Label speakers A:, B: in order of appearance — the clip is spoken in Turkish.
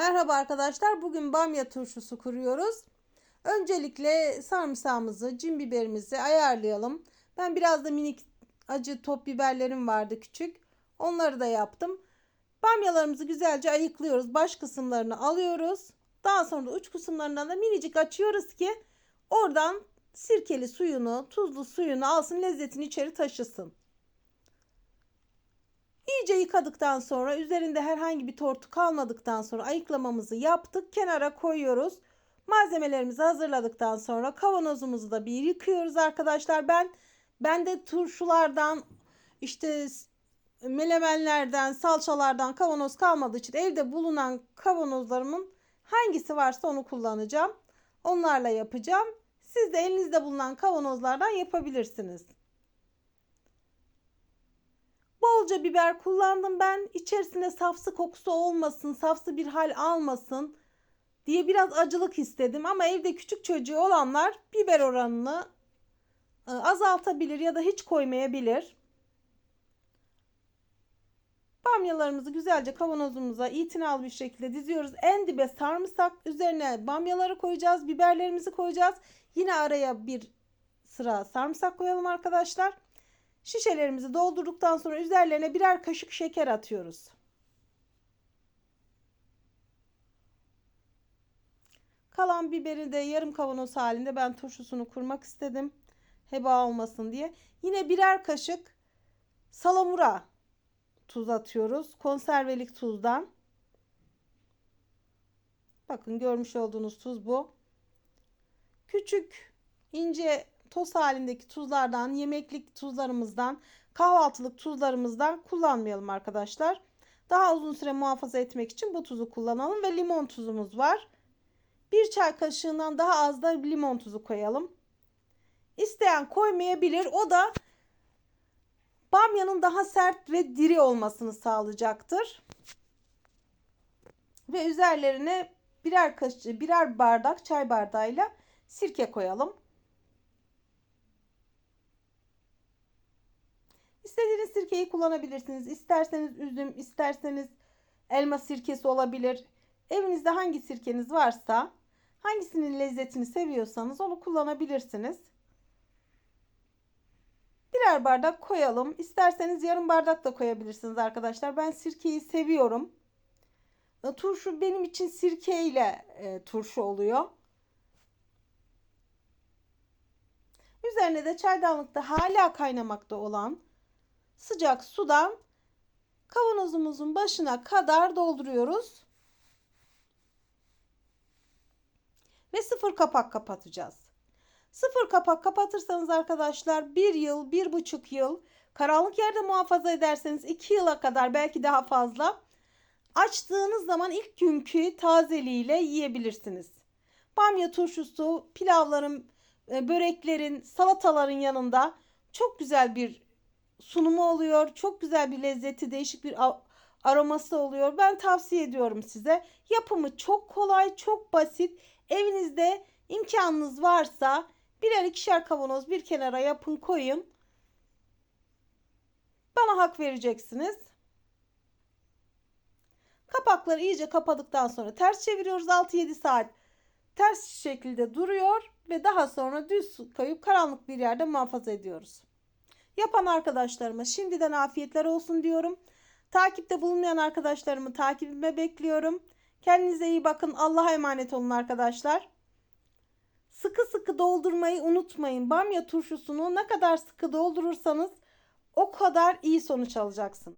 A: Merhaba arkadaşlar. Bugün bamya turşusu kuruyoruz. Öncelikle sarımsağımızı, cin biberimizi ayarlayalım. Ben biraz da minik acı top biberlerim vardı küçük. Onları da yaptım. Bamyalarımızı güzelce ayıklıyoruz. Baş kısımlarını alıyoruz. Daha sonra da uç kısımlarından da minicik açıyoruz ki oradan sirkeli suyunu, tuzlu suyunu alsın, lezzetini içeri taşısın. İyice yıkadıktan sonra üzerinde herhangi bir tortu kalmadıktan sonra ayıklamamızı yaptık. Kenara koyuyoruz. Malzemelerimizi hazırladıktan sonra kavanozumuzu da bir yıkıyoruz arkadaşlar. Ben ben de turşulardan işte melemenlerden, salçalardan kavanoz kalmadığı için evde bulunan kavanozlarımın hangisi varsa onu kullanacağım. Onlarla yapacağım. Siz de elinizde bulunan kavanozlardan yapabilirsiniz. Bolca biber kullandım ben. İçerisinde safsı kokusu olmasın, safsı bir hal almasın diye biraz acılık istedim. Ama evde küçük çocuğu olanlar biber oranını e, azaltabilir ya da hiç koymayabilir. Bamyalarımızı güzelce kavanozumuza itinalı bir şekilde diziyoruz. En dibe sarımsak üzerine bamyaları koyacağız. Biberlerimizi koyacağız. Yine araya bir sıra sarımsak koyalım arkadaşlar. Şişelerimizi doldurduktan sonra üzerlerine birer kaşık şeker atıyoruz. Kalan biberi de yarım kavanoz halinde ben turşusunu kurmak istedim. Heba olmasın diye. Yine birer kaşık salamura tuz atıyoruz. Konservelik tuzdan. Bakın görmüş olduğunuz tuz bu. Küçük ince toz halindeki tuzlardan, yemeklik tuzlarımızdan, kahvaltılık tuzlarımızdan kullanmayalım arkadaşlar. Daha uzun süre muhafaza etmek için bu tuzu kullanalım ve limon tuzumuz var. Bir çay kaşığından daha az da limon tuzu koyalım. İsteyen koymayabilir. O da bamyanın daha sert ve diri olmasını sağlayacaktır. Ve üzerlerine birer kaşık, birer bardak çay bardağıyla sirke koyalım. Sirkeyi kullanabilirsiniz. İsterseniz üzüm, isterseniz elma sirkesi olabilir. Evinizde hangi sirkeniz varsa, hangisinin lezzetini seviyorsanız onu kullanabilirsiniz. Birer bardak koyalım. İsterseniz yarım bardak da koyabilirsiniz arkadaşlar. Ben sirkeyi seviyorum. E, turşu benim için sirke ile e, turşu oluyor. Üzerine de çaydanlıkta hala kaynamakta olan sıcak sudan kavanozumuzun başına kadar dolduruyoruz. Ve sıfır kapak kapatacağız. Sıfır kapak kapatırsanız arkadaşlar bir yıl, bir buçuk yıl karanlık yerde muhafaza ederseniz iki yıla kadar belki daha fazla açtığınız zaman ilk günkü tazeliğiyle yiyebilirsiniz. Bamya turşusu, pilavların, e, böreklerin, salataların yanında çok güzel bir sunumu oluyor. Çok güzel bir lezzeti, değişik bir aroması oluyor. Ben tavsiye ediyorum size. Yapımı çok kolay, çok basit. Evinizde imkanınız varsa birer ikişer kavanoz bir kenara yapın koyun. Bana hak vereceksiniz. Kapakları iyice kapadıktan sonra ters çeviriyoruz. 6-7 saat ters şekilde duruyor ve daha sonra düz koyup karanlık bir yerde muhafaza ediyoruz. Yapan arkadaşlarıma şimdiden afiyetler olsun diyorum. Takipte bulunmayan arkadaşlarımı takibime bekliyorum. Kendinize iyi bakın. Allah'a emanet olun arkadaşlar. Sıkı sıkı doldurmayı unutmayın. Bamya turşusunu ne kadar sıkı doldurursanız o kadar iyi sonuç alacaksın.